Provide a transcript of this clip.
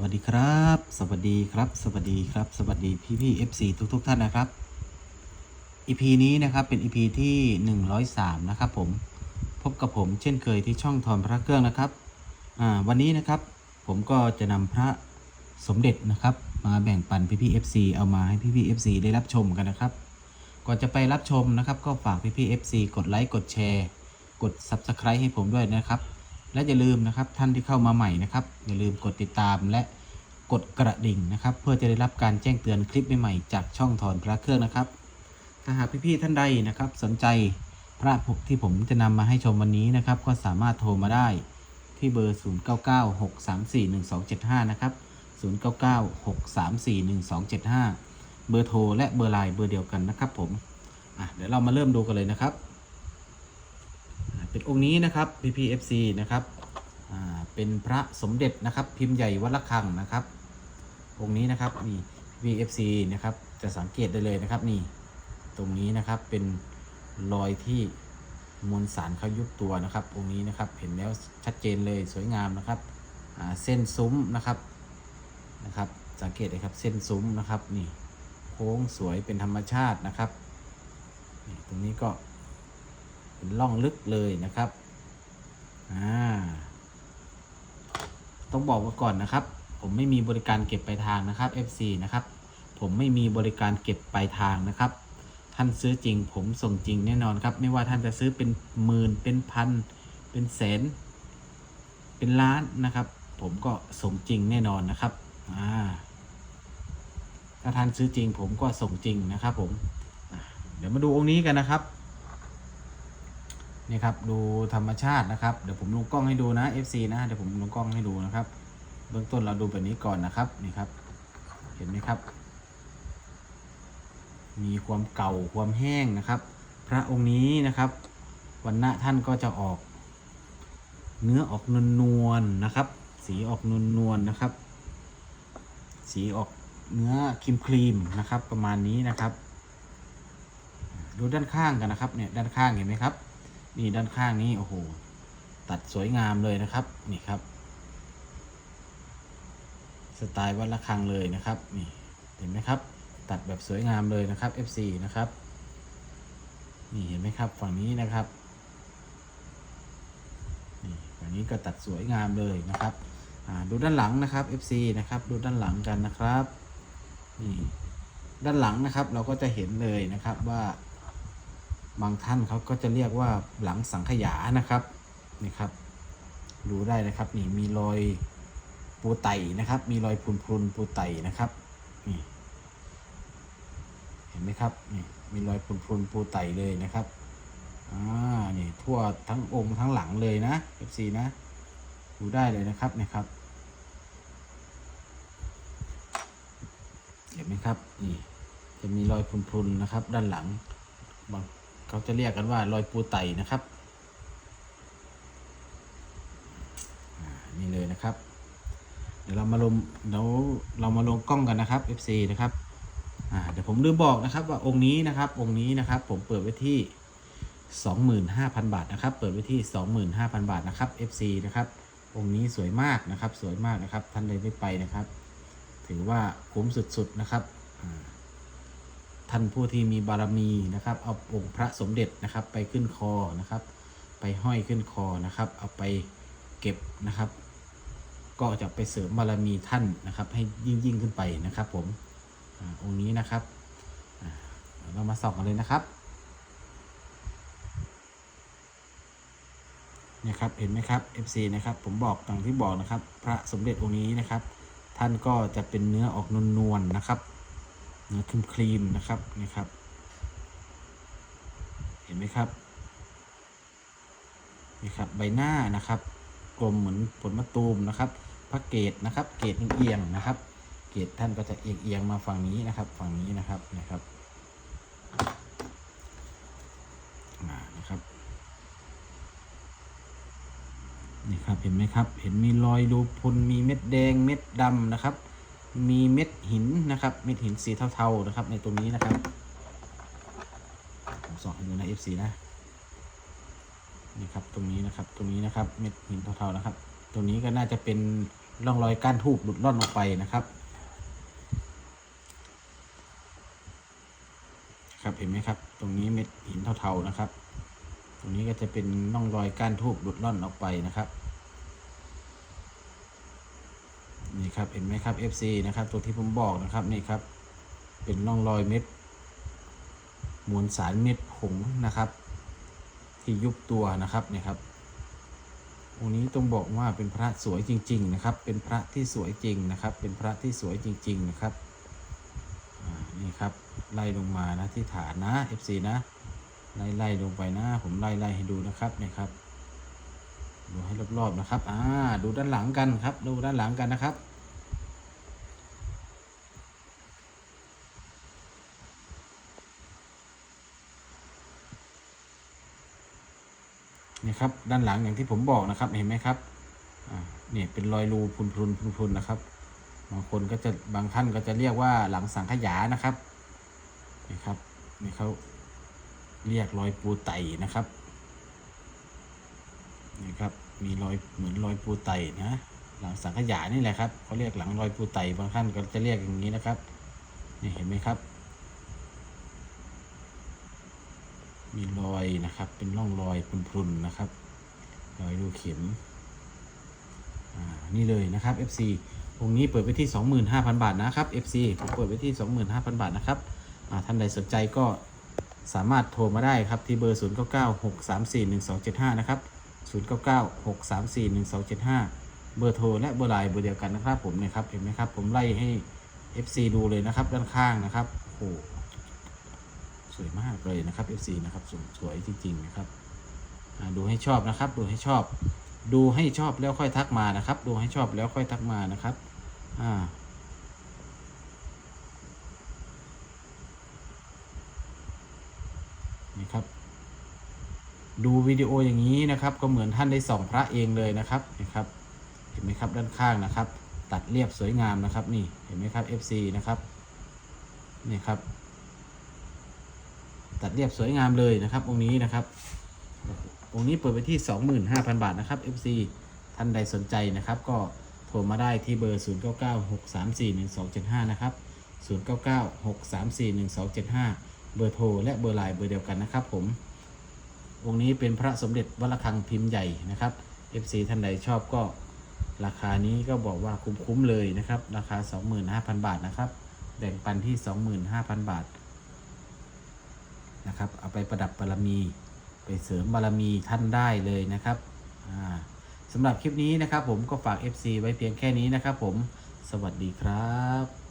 วัสดีครับ สวัสดีครับ สวัสดีครับ สวัสดีพี่พี่ FC ทุกทุกท่านนะครับ EP นี้นะครับเป็น EP ที่ 103 นะครับผมพบกับผมเช่นเคยที่ช่องทอนพระเครื่องนะครับวันนี้นะครับผมก็จะนำพระสมเด็จนะครับมาแบ่งปันพี่พี่ FC เอามาให้พี่พี่ FC ได้รับชมกันนะครับ ก่อนจะไปรับชมนะครับ ก็ฝากพี่พี่ FC กดไลค์กดแชร์ กด Subscribe ให้ผมด้วยนะครับ และอย่าลืมนะครับท่านที่เข้ามาใหม่นะครับอย่าลืมกดติดตามและกดกระดิ่งนะครับ เพื่อจะได้รับการแจ้งเตือนคลิปใหม่ๆจากช่องถอนพระเครื่องนะครับ ถ้าหากพี่ๆท่านใดนะครับ สนใจพระที่ผมจะนำมาให้ชมวันนี้นะครับ ก็สามารถโทรมาได้ที่เบอร์ 0996341275 นะครับ 0996341275 เบอร์โทรและเบอร์ไลน์เบอร์เดียวกันนะครับผมอะเดี๋ยวเรามาเริ่มดูกันเลยนะครับ เป็นองค์นี้นะครับ PPFC นะครับเป็นพระสมเด็จนะครับ พิมพ์ใหญ่วัดระฆังนะครับ องค์นี้นะครับนี่ PPFC นะครับจะสังเกตได้เลยนะครับนี่ตรงนี้นะครับเป็นรอยที่มวลสารเขายุบตัวนะครับ องค์นี้นะครับเห็นแล้วชัดเจนเลยสวยงามนะครับเส้นซุ้มนะครับนะครับ สังเกตเลยครับเส้นซุ้มนะครับนี่โค้งสวยเป็นธรรมชาตินะครับตรงนี้ก็ เป็นล่องลึกเลยนะครับอ่าต้องบอกไว้ก่อนนะครับ ผมไม่มีบริการเก็บปลายทางนะครับ FC นะครับ ผมไม่มีบริการเก็บปลายทางนะครับ ท่านซื้อจริง ผมส่งจริงแน่นอนครับ ไม่ว่าท่านจะซื้อเป็นหมื่นเป็นพันเป็นแสน เป็นล้านนะครับ ผมก็ส่งจริงแน่นอนนะครับอ่าถ้าท่านซื้อจริง ผมก็ส่งจริงนะครับ ผมเดี๋ยวมาดูองค์นี้กันนะครับ นี่ครับดูธรรมชาตินะครับเดี๋ยวผมลงกล้องให้ดูนะ FC นะเดี๋ยวผมลงกล้องให้ดูนะครับ เบื้องต้นเราดูแบบนี้ก่อนนะครับนี่ครับ เห็นไหมครับ มีความเก่าความแห้งนะครับ พระองค์นี้นะครับวันณะท่านก็จะออก เนื้อออกนวลนวลๆนะครับ สีออกนวลนวลๆนะครับ สีออกเนื้อครีมครีมนะครับ ประมาณนี้นะครับ ดูด้านข้างกันนะครับเนี่ยด้านข้างเห็นไหมครับ นี่ด้านข้างนี้ โอ้โห ตัดสวยงามเลยนะครับ นี่ครับ สไตล์วัดระฆังเลยนะครับ นี่ เห็นไหมครับ ตัดแบบสวยงามเลยนะครับ FC นะครับ นี่เห็นไหมครับ ฝั่งนี้นะครับ นี่ฝั่งนี้ก็ตัดสวยงามเลยนะครับดูด้านหลังนะครับ FC นะครับ ดูด้านหลังกันนะครับ นี่ ด้านหลังนะครับ เราก็จะเห็นเลยนะครับว่า บางท่านเขาก็จะเรียกว่าหลังสังขยานะครับนี่ครับ ดูได้นะครับนี่มีรอยปูไตนะครับ มีรอยพุนพุนปูไตนะครับนี่เห็นไหมครับนี่มีรอยพุนพุนปูไตเลยนะครับอ่านี่ทั่วทั้งองค์ทั้งหลังเลยนะ FC นะดูได้เลยนะครับนี่ครับเห็นไหมครับนี่จะมีรอยพรุนๆนะครับ ด้านหลังบาง เขาจะเรียกกันว่ารอยปูไตนะครับนี่เลยนะครับ เดี๋ยวเรามาลงเดี๋ยวเรามาลงกล้องกันนะครับ FC นะครับเดี๋ยวผมลืมบอกนะครับว่าองค์นี้นะครับ องค์นี้นะครับ ผมเปิดไว้ที่ 25,000 บาทนะครับ เปิดไว้ที่ 25,000 บาทนะครับ FC นะครับ องค์นี้สวยมากนะครับ สวยมากนะครับ ท่านใดไม่ไปนะครับ ถือว่าคุ้มสุดๆนะครับอ่า ท่านผู้ที่มีบารมีนะครับ เอาองค์พระสมเด็จนะครับ ไปขึ้นคอนะครับ ไปห้อยขึ้นคอนะครับ เอาไปเก็บนะครับ ก็จะไปเสริมบารมีท่านนะครับ ให้ยิ่งยิ่งขึ้นไปนะครับ ผมอองค์นี้นะครับเรามาส่องกันเลยนะครับเนี่ยครับเห็นไหมครับ FC นะครับผมบอกต่างที่บอกนะครับ พระสมเด็จองค์นี้นะครับ ท่านก็จะเป็นเนื้อออกนวลๆนะครับ นื้อครีมครีมนะครับนี่ครับ เห็นไหมครับนี่ครับใบหน้านะครับ กลมเหมือนผลมะตูมนะครับพระเกตนะครับ เกตเอียงๆนะครับ เกตท่านก็จะเอียงเอียงมาฝั่งนี้นะครับ ฝั่งนี้นะครับนะครับนะครับนี่ครับเห็นไหมครับ เห็นมีรอยรูพุนมีเม็ดแดงเม็ดดำนะครับ มีเม็ดหินนะครับ เม็ดหินสีเทาๆนะครับ ในตรงนี้นะครับผมส่องให้ดูนะ FC นะนี่ครับตรงนี้นะครับ ตรงนี้นะครับ เม็ดหินเทาๆนะครับ ตรงนี้ก็น่าจะเป็นร่องรอยก้านทูบหลุดล่อนออกไปนะครับครับเห็นไหมครับ ตรงนี้เม็ดหินเทาๆนะครับ ตรงนี้ก็จะเป็นร่องรอยก้านทูบหลุดล่อนออกไปนะครับ นี่ครับเห็นไหมครับ FC นะครับตัวที่ผมบอกนะครับนี่ครับ เป็นร่องรอยเม็ดมวลสารเม็ดผงนะครับ ที่ยุบตัวนะครับนี่ครับองค์นี้ต้องบอกว่าเป็นพระสวยจริง ๆ นะครับ เป็นพระที่สวยจริงนะครับ เป็นพระที่สวยจริง ๆ นะครับนี่ครับไล่ลงมานะที่ฐานนะ FC นะไล่ไล่ลงไปนะ ผมไล่ไล่ให้ดูนะครับนี่ครับ ดูให้รอบๆนะครับ อ่า ดูด้านหลังกันครับ ดูด้านหลังกันนะครับ นี่ครับ ด้านหลังอย่างที่ผมบอกนะครับ เห็นไหมครับ อ่าเนี่ยเป็นรอยรูพุนพุนพุนพุนนะครับ บางคนก็จะ บางท่านก็จะเรียกว่าหลังสังขยานะครับ นี่ครับ นี่เขาเรียกรอยปูไตนะครับนี่ครับ มีรอยเหมือนรอยปูไตนะ หลังสังขยานี่แหละครับเขาเรียกหลังรอยปูไตบางท่านก็จะเรียกอย่างนี้นะครับนี่เห็นไหมครับ มีรอยนะครับ เป็นร่องรอยพรุนๆนะครับ รอยรูเข็มอ่านี่เลยนะครับ FC องค์นี้เปิดไปที่ 25,000 บาทนะครับ FC ผมเปิดไปที่ 25,000 บาทนะครับอ่าท่านใดสนใจก็สามารถโทรมาได้ครับที่เบอร์ 0996341275 นะครับ 0996341275 เบอร์โทรและเบอร์ไลน์เบอร์เดียวกันนะครับผมเนี่ยครับเห็นไหมครับผมไล่ให้ FC ดูเลยนะครับด้านข้างนะครับโอ้โหสวยมากเลยนะครับ FC นะครับสวยสวยจริงๆนะครับดูให้ชอบนะครับ ดูให้ชอบ ดูให้ชอบแล้วค่อยทักมานะครับ ดูให้ชอบแล้วค่อยทักมานะครับอ่านี่ครับ ดูวิดีโออย่างนี้นะครับ ก็เหมือนท่านได้ส่องพระเองเลยนะครับนะครับ เห็นไหมครับด้านข้างนะครับ ตัดเรียบสวยงามนะครับ นี่เห็นไหมครับ FC นะครับนี่ครับ ตัดเรียบสวยงามเลยนะครับองค์นี้นะครับองค์นี้เปิดไปที่ 25,000 บาทนะครับ FC ท่านใดสนใจนะครับ ก็โทรมาได้ที่เบอร์ 0996341275 นะครับ 0996341275 เบอร์โทรและเบอร์ไลน์เบอร์เดียวกันนะครับผม องค์นี้เป็นพระสมเด็จวัดระฆังพิมพ์ใหญ่นะครับ FC ท่านใดชอบก็ราคานี้ก็บอกว่าคุ้มๆเลยนะครับ ราคา 25,000 บาทนะครับ แบ่งปันที่ 25,000 บาทนะครับ เอาไปประดับบารมี ไปเสริมบารมีท่านได้เลยนะครับสำหรับคลิปนี้นะครับผมก็ฝาก FC ไว้เพียงแค่นี้นะครับผม สวัสดีครับ